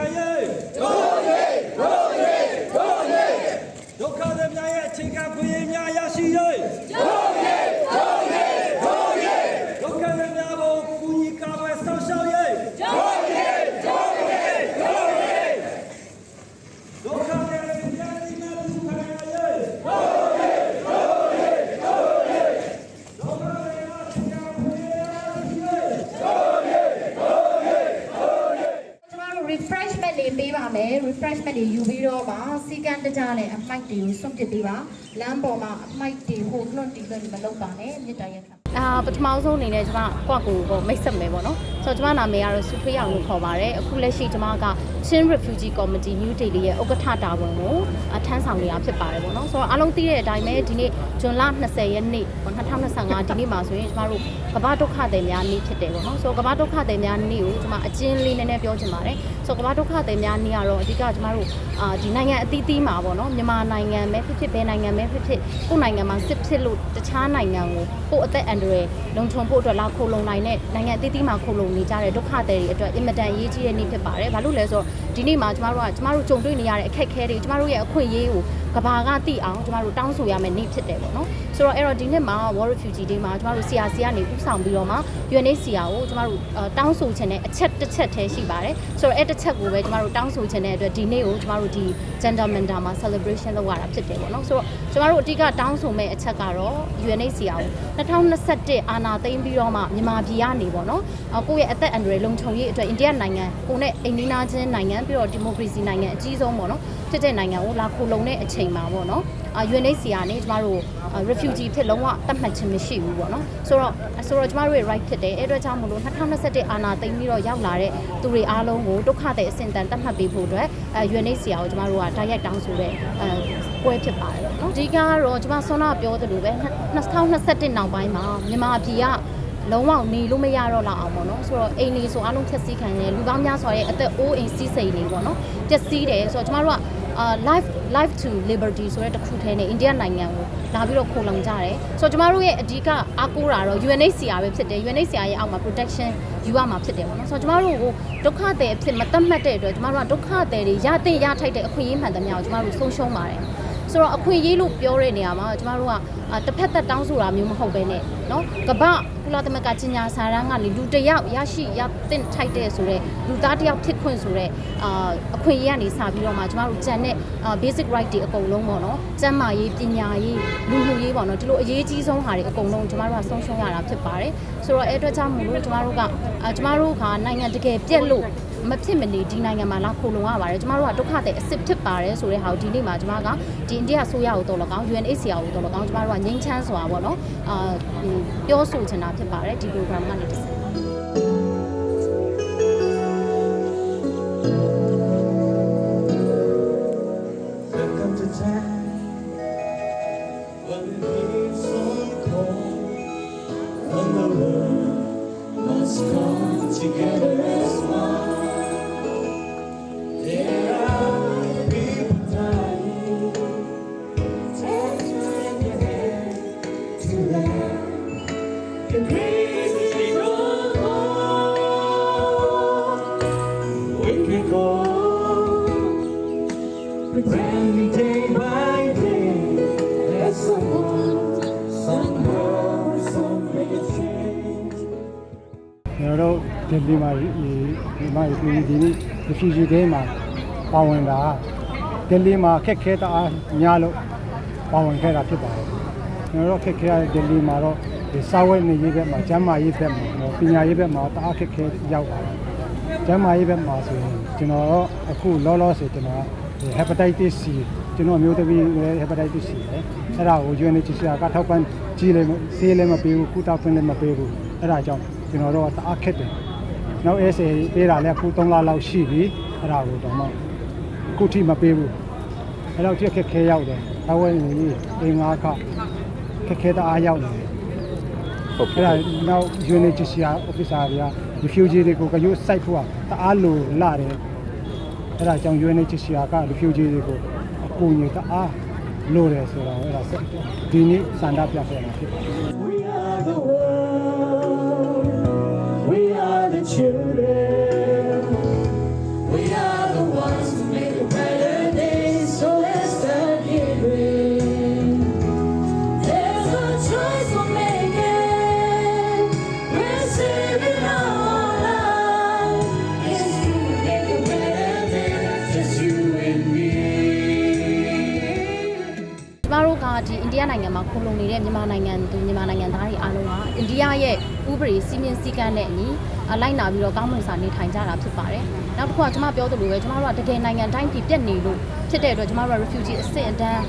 ခရေးဒုက္ခရေးဒုက္ခရေးဒုက္ခရေးဒုက္ခသည်များရဲ့အခြေခံခွင့်ရ refreshment တွေပေးပါမယ် refreshment တွေယူပြီးတော့ပါစီကံတကြနဲ့အမိုက်တွေကိုစွန့်ပစ်ပေးပါလမ်းပေါ်မှာအမိုက်တွေဟိုလွန့်တီလွန့်မလုပ်ပါနဲ့မြစ်တာရက်ခံ အာပထမဆုံးအနေနဲ့ကျွန်မကွက်ကိုပေါ့မိတ်ဆက်မယ်ပေါ့နော်ဆိုတော့ကျွန်မနာမည်ကတော့စုထွေးအောင်လို့ခေါ်ပါတယ်အခုလက်ရှိကျွန်မက Chin Refugee Committee New Delhi ရဲ့ဥက္ကဋ္ဌတာဝန်ကိုအထမ်းဆောင်နေတာဖြစ်ပါတယ်ပေါ့နော်ဆိုတော့အားလုံးသိတဲ့အတိုင်းပဲဒီနေ့ဇွန်လ20ရက်နေ့ပေါ့2025ဒီနေ့မှာဆိုရင်ကျွန်မတို့ကမ္ဘာဒုက္ခသည်များနေ့ဖြစ်တယ်ပေါ့နော်ဆိုတော့ကမ္ဘာဒုက္ခသည်များနေ့ကိုကျွန်မအကျဉ်းလေးနည်းနည်းပြောချင်ပါတယ်ဆိုတော့ကမ္ဘာဒုက္ခသည်များနေ့ကတော့အဓိကကျွန်မတို့အာဒီနိုင်ငံအသီးသီးမှာပေါ့နော်မြန်မာနိုင်ငံပဲဖြစ်ဖြစ်ဘယ်နိုင်ငံပဲဖြစ်ဖြစ်ကိုယ့်နိုင်ငံမှာစစ်ဖြစ်လို့တခြားနိုင်ငံကိုကိုယ့်အသက်အန္တရာယ်လုံခြုံဖို့အတွက်လာခိုလုံနိုင်တဲ့နိုင်ငံအသီးသီးမှာခိုလုံနေကြတဲ့ဒုက္ခသည်တွေအတွက်အင်မတန်အရေးကြီးတဲ့နေ့ဖြစ်ပါတယ်။ဘာလို့လဲဆိုတော့ဒီနေ့မှာကျမတို့ကကျမတို့ကြုံတွေ့နေရတဲ့အခက်အခဲတွေကျမတို့ရဲ့အခွင့်အရေးကို ကဘာကသိအောင်ကျမတို့တောင်းဆိုရမယ့်နေ့ဖြစ်တယ်ပေါ့နော်။ဆိုတော့အဲ့တော့ဒီနေ့မှာ War Refugee Day မှာကျမတို့ CRC ကနေဥဆောင်ပြီးတော့မှ UNHCR ကိုကျမတို့တောင်းဆိုချင်တဲ့အချက်တစ်ချက်တည်းရှိပါတယ်။ဆိုတော့အဲ့တစ်ချက်ကိုပဲကျမတို့တောင်းဆိုချင်တဲ့အတွက်ဒီနေ့ကိုကျမတို့ဒီ Gender Manda မှာ celebration လုပ်ရတာဖြစ်တယ်ပေါ့နော်။ဆိုတော့ကျမတို့အဓိကတောင်းဆိုမဲ့အချက်ကတော့ UNHCR ကို2021အာဏာသိမ်းပြီးတော့မှမြန်မာပြည်ကနေပေါ့နော်။ကိုယ့်ရဲ့အသက်အန္တရာယ်လုံခြုံရေးအတွက်အိန္ဒိယနိုင်ငံကိုနဲ့အိန္ဒိနာချင်းနိုင်ငံပြီးတော့ဒီမိုကရေစီနိုင်ငံအကြီးဆုံးပေါ့နော်။ဖြစ်တဲ့နိုင်ငံကိုလာခိုလုံတဲ့အချိန်မှာပေါ့နော်။ UNHCR နဲ့ကျမတို့ refugee ဖြစ်လုံးဝသတ်မှတ်ခြင်းမရှိဘူးပေါ့နော်ဆိုတော့ဆိုတော့ကျမတို့ရဲ့ right ဖြစ်တယ်အဲ့အတွက်ကြောင့်မလို့2021အာဏာသိမ်းပြီးတော့ရောက်လာတဲ့သူတွေအားလုံးကိုဒုက္ခသည်အဆင့်တန်းသတ်မှတ်ပေးဖို့အတွက် UNHCR ကိုကျမတို့က direct တောင်းဆိုတဲ့အဲပွဲဖြစ်ပါတယ်ပေါ့နော်အဓိကကတော့ကျမဆွမ်းနာပြောသလိုပဲ2021နောက်ပိုင်းမှာမြန်မာပြည်ကလုံးဝနေလို့မရတော့လောက်အောင်ပေါ့နော်ဆိုတော့အိမ်နေဆိုအားလုံးဖြည့်ဆည်းခံနေလူပေါင်းများစွာရဲ့အသက်အိုးအိမ်စီးစိမ်နေပေါ့နော်ပျက်စီးတယ်ဆိုတော့ကျမတို့က အာ life life to liberty ဆိုတဲ့တစ်ခုထဲနဲ့အိန္ဒိယနိုင်ငံကိုလာပြီးတော့ခိုလုံကြတယ်ဆိုတော့ကျမတို့ရဲ့အဓိကအားကိုးတာတော့ UNHCR ပဲဖြစ်တယ် UNHCR ရဲ့အောက်မှာ protection ယူရမှာဖြစ်တယ်ပေါ့နော်ဆိုတော့ကျမတို့ကိုဒုက္ခသည်အဖြစ်မသတ်မှတ်တဲ့အတွက်ကျမတို့ကဒုက္ခသည်တွေရတဲ့ရထိုက်တဲ့အခွင့်အရေးမှန်သမျှကိုကျမတို့ဆုံးရှုံးပါတယ် ဆိုတော့အခွင့်အရေးလို့ပြောတဲ့နေရာမှာကျမတို့ကတစ်ဖက်သက်တောင်းဆိုတာမျိုးမဟုတ်ဘဲနဲ့နော်ကပ္ပကုလသမဂ္ဂကြီးညာစာရန်ကနေလူတယောက်ရရှိရတင်ထိုက်တဲ့ဆိုတော့လူသားတယောက်ဖြစ်ခွင့်ဆိုတော့အာအခွင့်အရေးကနေစပြီးတော့မှကျမတို့ကြံတဲ့ basic right တွေအကုန်လုံးပေါ့နော်ကျန်းမာရေးပညာရေးလူမှုရေးပေါ့နော်ဒီလိုအရေးကြီးဆုံးဟာတွေအကုန်လုံးကျမတို့ကဆုံးရှုံးရတာဖြစ်ပါတယ်ဆိုတော့အဲ့အတွက်ကြောင့်မို့လို့ကျမတို့ကကျမတို့ကနိုင်ငံတကယ်ပြက်လို့ မဖြစ်မနေဒီနိုင်ငံမှာလာခိုလုံရပါတယ်ကျမတို့ကဒုက္ခတဲ့အစ်စ်ဖြစ်ပါတယ်ဆိုတဲ့ဟာကိုဒီနေ့မှာကျမကဒီအိန္ဒိယဆိုရကိုတော်လကောင်း UNHCR ကိုတော်လကောင်းကျမတို့ကငြိမ်းချမ်းစွာပေါ့နော်အာပြောဆိုချင်တာဖြစ်ပါတယ်ဒီ program ကနေတစ်ဆင့် There ကျွန်တော်တို့ဒီဒီမှာဒီမှာဒီဒီနေ့ refugee day မှာပါဝင်တာဒီလီမှာခက်ခဲတအားများလို့ပါဝင်ခဲ့တာဖြစ်ပါတယ်ကျွန်တော်တို့ခက်ခဲရတဲ့ဒီလီမှာတော့ဒီစာဝတ်နေရေးဘက်မှာကျန်းမာရေးဘက်မှာပညာရေးဘက်မှာတအားခက်ခဲရောက်ပါတယ်ကျန်းမာရေးဘက်မှာဆိုရင်ကျွန်တော်တော့အခုလောလောဆယ်ကျွန်တော်ဒီ hepatitis C ကျွန်တော်မျိုးသမီးလည်း hepatitis C ပဲအဲ့ဒါကို UNHCR ကထောက်ပံ့ကြီးလည်းဆေးလည်းမပေးဘူးကုသခွင့်လည်းမပေးဘူးအဲ့ဒါကြောင့် ကျွန်တော်တို့ကတအားခက်တယ်နောက် SA ပေးတာလည်းအခု3လလောက်ရှိပြီအဲ့ဒါကိုတော့မှအခုထိမပေးဘူးအဲ့တော့ခက်ခဲရောက်တယ်အဝဲနေကြီးအင်္ဂါခခက်ခဲတအားရောက်နေတယ်ဟုတ်ကဲ့နောက် UNHCR officer တွေက refugee တွေကိုကရုစိုက်ဖို့ကတအားလိုလာတယ်အဲ့ဒါကြောင့် UNHCR က refugee တွေကိုအကူအညီတအားလိုတယ်ဆိုတော့အဲ့ဒါဒီနေ့စန္ဒပြခဲ့တာဖြစ်ပါတယ် နိုင်ငံမှာခိုလုံနေတဲ့မြန်မာနိုင်ငံသူမြန်မာနိုင်ငံသားတွေအားလုံးကအိန္ဒိယရဲ့ဥပဒေစီမင်းစည်းကမ်းနဲ့အညီအလိုက်နာပြီးတော့ကောင်းမွန်စွာနေထိုင်ကြတာဖြစ်ပါတယ်နောက်တစ်ခုကကျွန်မပြောသလိုပဲကျွန်မတို့ကတကယ်နိုင်ငံတိုင်းပြည်ပြက်နေလို့ဖြစ်တဲ့အတွက်ကျွန်မတို့က refugee အစစ်အတန်း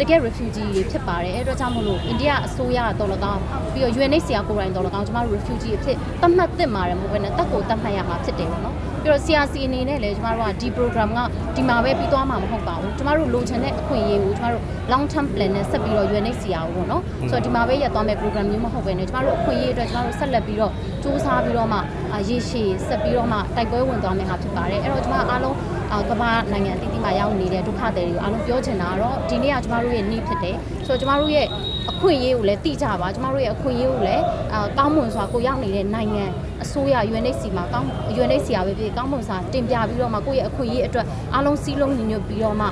တကယ် refugee တွေဖြစ်ပါတယ်အဲ့အတွက်ကြောင့်မလို့အိန္ဒိယအစိုးရတော်လကောင်းပြီးတော့ UNHCR ကိုယ်တိုင်တော်လကောင်းကျွန်မတို့ refugee အဖြစ်သတ်မှတ်သင့်ပါတယ်မဟုတ်ဘဲနဲ့တက်ကိုသတ်မှတ်ရမှာဖြစ်တယ်ပေါ့နော်ပြီးတော့ CRC အနေနဲ့လည်းကျွန်မတို့ကဒီ program ကဒီမှာပဲပြီးသွားမှာမဟုတ်ပါဘူးကျွန်မတို့လိုချင်တဲ့အခွင့်အရေးကိုကျွန်မတို့ long term plan နဲ့ဆက်ပြီးတော့ UNHCR ကိုပေါ့နော်ဆိုတော့ဒီမှာပဲရပ်သွားမယ့် program မျိုးမဟုတ်ဘဲနဲ့ကျွန်မတို့အခွင့်အရေးအတွက်ကျွန်မတို့ဆက်လက်ပြီးတော့စူးစမ်းပြီးတော့မှရေရှည်ဆက်ပြီးတော့မှတိုက်ပွဲဝင်သွားမယ့်ဟာဖြစ်ပါတယ်အဲ့တော့ကျွန်မအားလုံးကမ္ဘာနိုင်ငံအသီးသီးမှာရောက်နေတဲ့ဒုက္ခသည်တွေကိုအားလုံးပြောချင်တာကတော့ဒီနေ့ကကျွန်မတို့ရဲ့နေ့ဖြစ်တယ်ဆိုတော့ကျွန်မတို့ရဲ့အခွင့်အရေးကိုလည်းသိကြပါကျွန်မတို့ရဲ့အခွင့်အရေးကိုလည်းအာကောင်းမွန်စွာကိုရောက်နေတဲ့နိုင်ငံအစိုးရ UNHC မှာကောင်း UNHCR ပဲဖြစ်ကောင်းမွန်စွာတင်ပြပြီးတော့မှကိုယ့်ရဲ့အခွင့်အရေးအတွက်အားလုံးစည်းလုံးညီညွတ်ပြီးတော့မှ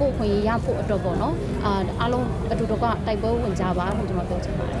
ကိုယ့်အခွင့်အရေးရဖို့အတွက်ပေါ့နော်အာအားလုံးအတူတကွတိုက်ပွဲဝင်ကြပါလို့ကျွန်မပြောချင်ပါတယ်